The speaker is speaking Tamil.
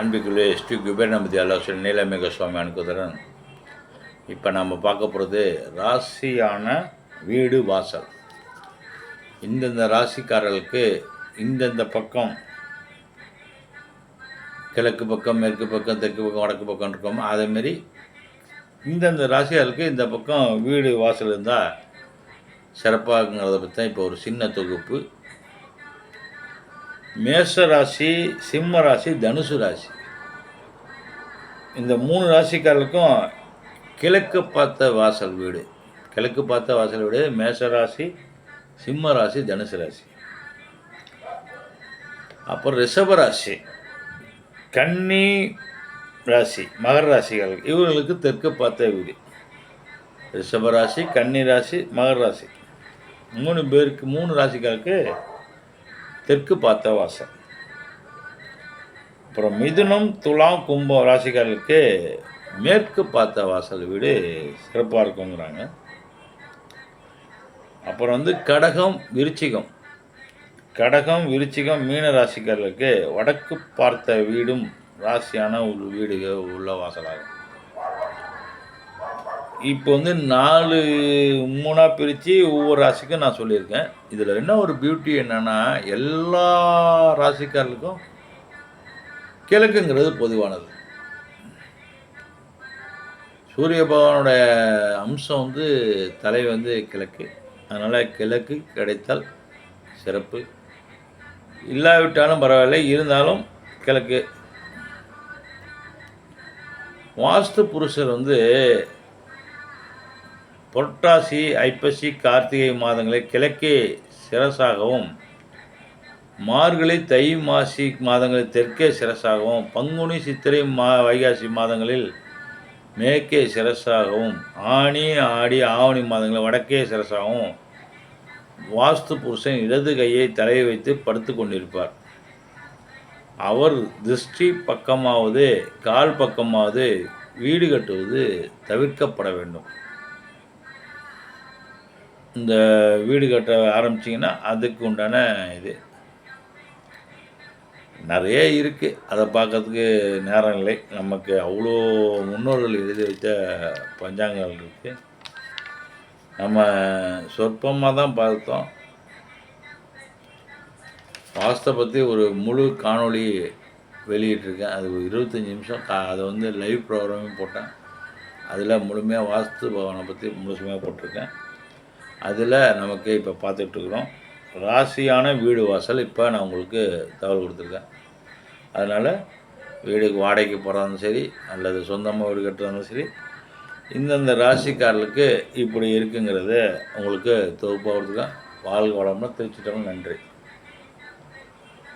அன்பிக்குள்ளே ஸ்ரீ குபேரநபதி ஆலோசனை நீலமேக சுவாமி அனுக்குதரன் இப்போ நம்ம பார்க்க போகிறது ராசியான வீடு வாசல். இந்தந்த ராசிக்காரர்களுக்கு இந்தந்த பக்கம் கிழக்கு பக்கம் மேற்கு பக்கம் தெற்கு பக்கம் வடக்கு பக்கம் இருக்கும். அதேமாரி இந்தந்த ராசியாருக்கு இந்த பக்கம் வீடு வாசல் இருந்தால் சிறப்பாகுங்கிறத பற்றி தான் இப்போ ஒரு சின்ன தொகுப்பு. மேஷ ராசி சிம்ம ராசி தனுசு ராசி. இந்த மூணு ராசிக்காரர்களுக்கும் கிழக்கு பார்த்த வாசல் வீடு. கிழக்கு பார்த்த வாசல் வீடு மேஷ ராசி சிம்ம ராசி தனுசு ராசி. அப்புறம் ரிஷப ராசி கன்னி ராசி மகர ராசிகள். இவர்களுக்கு தெற்கு பார்த்த வீடு. ரிஷப ராசி கன்னி ராசி மகர ராசி. மூணு பேருக்கு மூணு ராசிக்காருக்கு தெற்கு பார்த்த வாசல். அப்புறம் மிதுனம் துலாம் கும்பம் ராசிக்காரர்களுக்கு மேற்கு பார்த்த வாசல் வீடு சிறப்பாக இருக்குங்கிறாங்க. அப்புறம் வந்து கடகம் விருச்சிகம். கடகம் விருச்சிகம் மீன ராசிக்காரர்களுக்கு வடக்கு பார்த்த வீடும் ராசியான ஒரு வீடு உள்ள வாசலாகும். இப்போ வந்து நாலு மூணாக பிரித்து ஒவ்வொரு ராசிக்கும் நான் சொல்லியிருக்கேன். இதில் என்ன ஒரு பியூட்டி என்னென்னா எல்லா ராசிக்காரர்களுக்கும் கிழக்குங்கிறது பொதுவானது. சூரிய பகவானோட அம்சம் வந்து தலை வந்து கிழக்கு. அதனால் கிழக்கு கிடைத்தால் சிறப்பு. இல்லாவிட்டாலும் பரவாயில்ல இருந்தாலும் கிழக்கு. வாஸ்து புருஷர் வந்து புரட்டாசி ஐப்பசி கார்த்திகை மாதங்களை கிழக்கே சிரசாகவும் மார்கழி தை மாசி மாதங்களில் தெற்கே சிரசாகவும் பங்குனி சித்திரை மா வைகாசி மாதங்களில் மேற்கே சிரசாகவும் ஆணி ஆடி ஆவணி மாதங்களில் வடக்கே சிரசாகவும் வாஸ்து புருஷன் இடது கையை தலையை வைத்து படுத்து கொண்டிருப்பார். அவர் திருஷ்டி பக்கமாவது கால் பக்கமாவது வீடு கட்டுவது தவிர்க்கப்பட வேண்டும். இந்த வீடு கட்ட ஆரம்பிச்சிங்கன்னா அதுக்கு உண்டான இது. நிறைய இருக்குது அதை பார்க்கறதுக்கு நேரம் இல்லை. நமக்கு அவ்வளோ முன்னோர்கள் எழுதி வைத்த பஞ்சாங்கங்கள் இருக்குது நம்ம சொற்பமாக தான் பார்த்தோம். வாஸ்தை பற்றி ஒரு முழு காணொளி வெளியிட்டிருக்கேன். அது ஒரு இருபத்தஞ்சி நிமிஷம். கா அதை வந்து லைவ் ப்ரோக்ராமும் போட்டேன். அதில் முழுமையாக வாஸ்து பவனை பற்றி முழுசுமையாக போட்டிருக்கேன். அதில் நமக்கு இப்போ பார்த்துட்ருக்குறோம் ராசியான வீடு வாசல். இப்போ நான் உங்களுக்கு தகவல் கொடுத்துருக்கேன். அதனால் வீடுக்கு வாடகைக்கு போகிறதாலும் சரி அல்லது சொந்தமாக வீடு கட்டுறதாலும் சரி இந்தந்த ராசிக்காரர்களுக்கு இப்படி இருக்குங்கிறத உங்களுக்கு தொகுப்பாக கொடுத்துருக்கேன். வாழ்க வளம்னா திருச்சிட்டோம் நன்றி.